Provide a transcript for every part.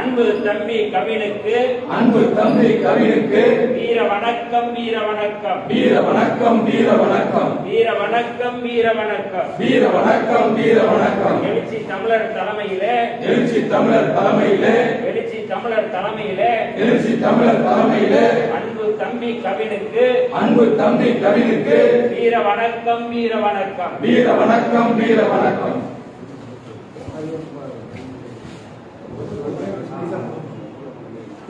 அன்பு தம்பி கவினுக்கு அன்பு தம்பி கவினுக்கு வீர வணக்கம் வீர வணக்கம். வீர வணக்கம் வீர வணக்கம். வீர வணக்கம் வீர வணக்கம். வீர வணக்கம் வீர வணக்கம். எழுச்சி தமிழர் தலைமையிலே. எழுச்சி தமிழர் தலைமையிலே. எழுச்சி தமிழர் தலைமையிலே. எழுச்சி தமிழர் தலைமையிலே. அன்பு தம்பி கவினுக்கு. அன்பு தம்பி கவினுக்கு. வீர வணக்கம் வீர வணக்கம். வீர வணக்கம் வீர வணக்கம்.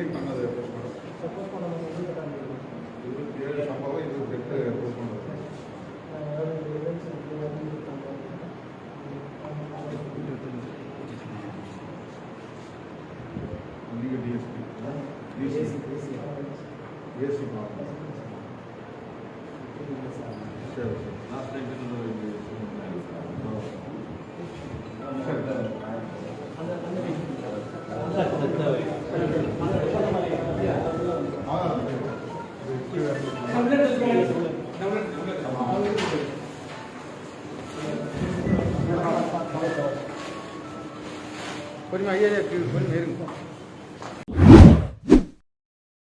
ಕಂಪ್ಲೀಟ್ ಮಾಡೋದು ಇವತ್ತು ಏಳು ಸಂಭವ ಇದು ಬಿಟ್ಟು ಕೂತ್ಕೊಂಡು ಅಲ್ಲಿಗೆ D S P D C A C ಸರಿ ಲಾಸ್ಟ್ ಟೈಮ್ ಸರಿ கொஞ்சம் ஐயா கொஞ்சம் நெருங்க